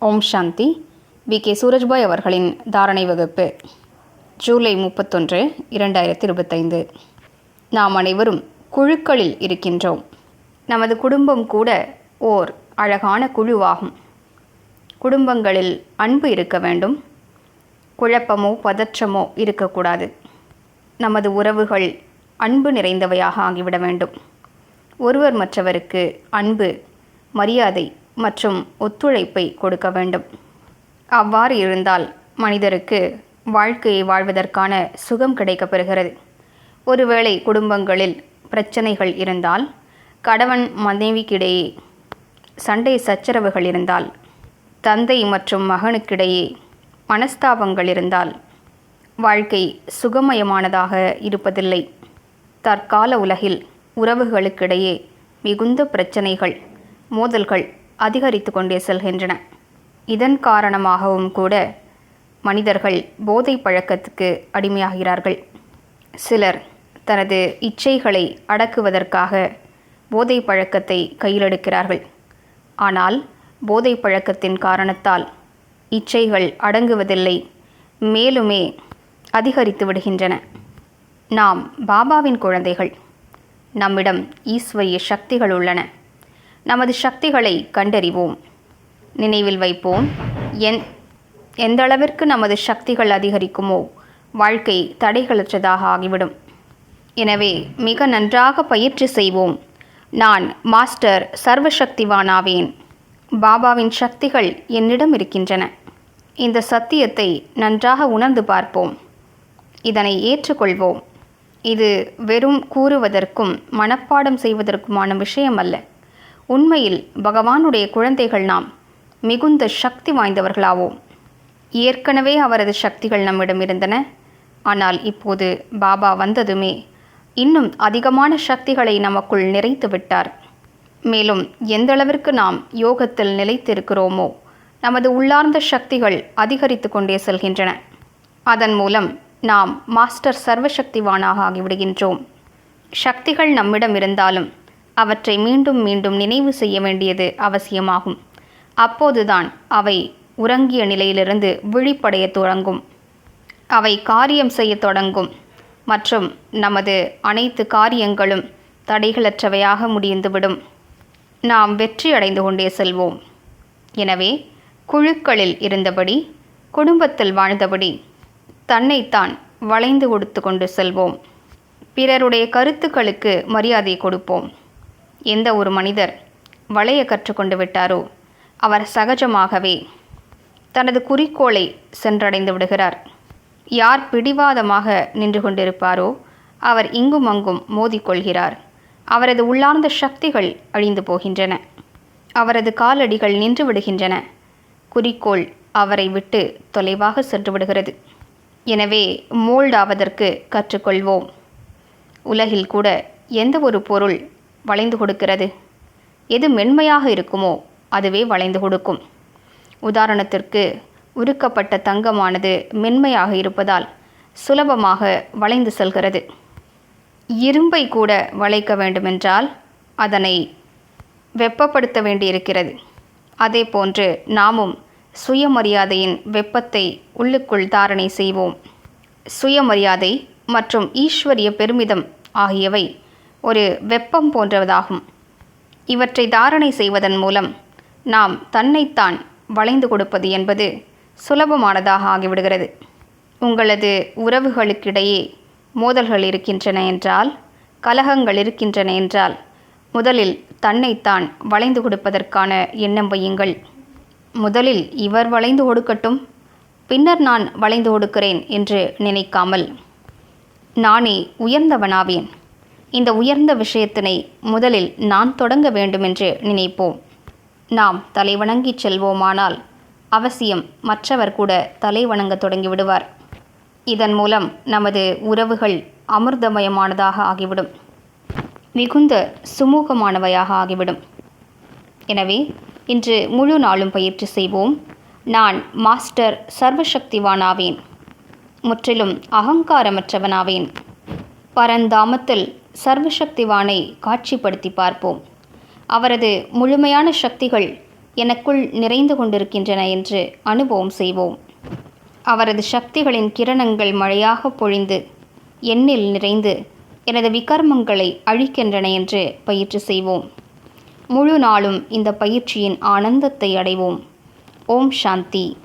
Om Shanti. We. K. Surajbhai அவர்களின் தாரணை வகுப்பு ஜூலை முப்பத்தொன்று இரண்டாயிரத்தி இருபத்தைந்து நாம் அனைவரும் குழுக்களில் இருக்கின்றோம். நமது குடும்பம் கூட ஓர் அழகான குழுவாகும். குடும்பங்களில் அன்பு இருக்க வேண்டும். குழப்பமோ பதற்றமோ இருக்கக்கூடாது. நமது உறவுகள் அன்பு நிறைந்தவையாக ஆகிவிட வேண்டும். ஒருவர் மற்றவருக்கு அன்பு மரியாதை மற்றும் ஒத்துழைப்பை கொடுக்க வேண்டும். அவ்வாறு இருந்தால் மனிதருக்கு வாழ்க்கையை வாழ்வதற்கான சுகம் கிடைக்கப்பெறுகிறது. ஒருவேளை குடும்பங்களில் பிரச்சனைகள் இருந்தால் கணவன் மனைவிக்கிடையே சண்டை சச்சரவுகள் இருந்தால் தந்தை மற்றும் மகனுக்கிடையே மனஸ்தாபங்கள் இருந்தால் வாழ்க்கை சுகமயமானதாக இருப்பதில்லை. தற்கால உலகில் உறவுகளுக்கிடையே மிகுந்த பிரச்சனைகள் மோதல்கள் அதிகரித்து கொண்டே செல்கின்றன. இதன் காரணமாகவும் கூட மனிதர்கள் போதை பழக்கத்துக்கு அடிமையாகிறார்கள். சிலர் தனது இச்சைகளை அடக்குவதற்காக போதை பழக்கத்தை கையிலெடுக்கிறார்கள். ஆனால் போதை பழக்கத்தின் காரணத்தால் இச்சைகள் அடங்குவதில்லை மேலுமே அதிகரித்து விடுகின்றன. நாம் பாபாவின் குழந்தைகள். நம்மிடம் ஈஸ்வரிய சக்திகள் உள்ளன. நமது சக்திகளை கண்டறிவோம். நினைவில் வைப்போம் எந் எந்த அளவிற்கு நமது சக்திகள் அதிகரிக்குமோ வாழ்க்கை தடைகளற்றதாக ஆகிவிடும். எனவே மிக நன்றாக பயிற்சி செய்வோம். நான் மாஸ்டர் சர்வசக்திவானாவேன். பாபாவின் சக்திகள் என்னிடம் இருக்கின்றன. இந்த சத்தியத்தை நன்றாக உணர்ந்து பார்ப்போம். இதனை ஏற்றுக்கொள்வோம். இது வெறும் கூறுவதற்கும் மனப்பாடம் செய்வதற்குமான விஷயம் அல்ல உண்மையில் பகவானுடைய குழந்தைகள் நாம் மிகுந்த சக்தி வாய்ந்தவர்களாவோம். ஏற்கனவே அவரது சக்திகள் நம்மிடம் இருந்தன. ஆனால் இப்போது பாபா வந்ததுமே இன்னும் அதிகமான சக்திகளை நமக்குள் நிறைத்து விட்டார். மேலும் எந்தளவிற்கு நாம் யோகத்தில் நிலைத்திருக்கிறோமோ நமது உள்ளார்ந்த சக்திகள் அதிகரித்து கொண்டே செல்கின்றன. அதன் மூலம் நாம் மாஸ்டர் சர்வசக்திவானாக ஆகிவிடுகின்றோம். சக்திகள் நம்மிடம் இருந்தாலும் அவற்றை மீண்டும் மீண்டும் நினைவு செய்ய வேண்டியது அவசியமாகும். அப்போதுதான் அவை உறங்கிய நிலையிலிருந்து விழிப்படைய தொடங்கும். அவை காரியம் செய்ய தொடங்கும். மற்றும் நமது அனைத்து காரியங்களும் தடைகளற்றவையாக முடிந்துவிடும். நாம் வெற்றி அடைந்து கொண்டே செல்வோம். எனவே குழுக்களில் இருந்தபடி குடும்பத்தில் வாழ்ந்தபடி தன்னைத்தான் வளைந்து கொடுத்து கொண்டு செல்வோம். பிறருடைய கருத்துக்களுக்கு மரியாதை கொடுப்போம். எந்த ஒரு மனிதர் வளைய கற்றுக்கொண்டு விட்டாரோ அவர் சகஜமாகவே தனது குறிக்கோளை சென்றடைந்து விடுகிறார். யார் பிடிவாதமாக நின்று கொண்டிருப்பாரோ அவர் இங்கும் அங்கும் மோதிக்கொள்கிறார் அவரது உள்ளார்ந்த சக்திகள் அழிந்து போகின்றன. அவரது காலடிகள் நின்று விடுகின்றன. குறிக்கோள் அவரை விட்டு தொலைவாக சென்று விடுகிறது. எனவே மோல்ட் ஆவதற்கு கற்றுக்கொள்வோம். உலகில் கூட எந்த ஒரு பொருள் வளைந்து கொடுக்கிறது. எது மென்மையாக இருக்குமோ அதுவே வளைந்து கொடுக்கும். உதாரணத்திற்கு உருக்கப்பட்ட தங்கமானது மென்மையாக இருப்பதால் சுலபமாக வளைந்து செல்கிறது. இரும்பை கூட வளைக்க வேண்டுமென்றால் அதனை வெப்பப்படுத்த வேண்டியிருக்கிறது. அதே போன்று நாமும் சுயமரியாதையின் வெப்பத்தை உள்ளுக்குள் தாரணை செய்வோம். சுயமரியாதை மற்றும் ஈஸ்வரிய பெருமிதம் ஆகியவை ஒரு வெப்பம் போன்றதாகும். இவற்றை தாரணை செய்வதன் மூலம் நாம் தன்னைத்தான் வளைந்து கொடுப்பது என்பது சுலபமானதாக ஆகிவிடுகிறது. உங்களது உறவுகளுக்கிடையே மோதல்கள் இருக்கின்றன என்றால் கலகங்கள் இருக்கின்றன என்றால் முதலில் தன்னைத்தான் வளைந்து கொடுப்பதற்கான எண்ணம் வையுங்கள். முதலில் இவர் வளைந்து கொடுக்கட்டும் பின்னர் நான் வளைந்து கொடுக்கிறேன் என்று நினைக்காமல். நானே உயர்ந்தவனாவேன். இந்த உயர்ந்த விஷயத்தினை முதலில் நான் தொடங்க வேண்டுமென்று நினைப்போம். நாம் தலைவணங்கி செல்வோமானால் அவசியம் மற்றவர் கூட தலைவணங்க தொடங்கிவிடுவார். இதன் மூலம் நமது உறவுகள் அமிர்தமயமானதாக ஆகிவிடும். மிகுந்த சுமூகமானவையாக ஆகிவிடும். எனவே இன்று முழு நாளும் பயிற்சி செய்வோம். நான் மாஸ்டர் சர்வசக்திவானாவேன். முற்றிலும் அகங்காரமற்றவனாவேன். பரந்தாமத்தில் சர்வசக்திவானை காட்சிப்படுத்தி பார்ப்போம். அவரது முழுமையான சக்திகள் எனக்குள் நிறைந்து கொண்டிருக்கின்றன என்று அனுபவம் செய்வோம். அவரது சக்திகளின் கிரணங்கள் மழையாக பொழிந்து எண்ணில் நிறைந்து எனது விகர்மங்களை அழிக்கின்றன என்று பயிற்சி செய்வோம். முழு நாளும் இந்த பயிற்சியின் ஆனந்தத்தை அடைவோம். ஓம் சாந்தி.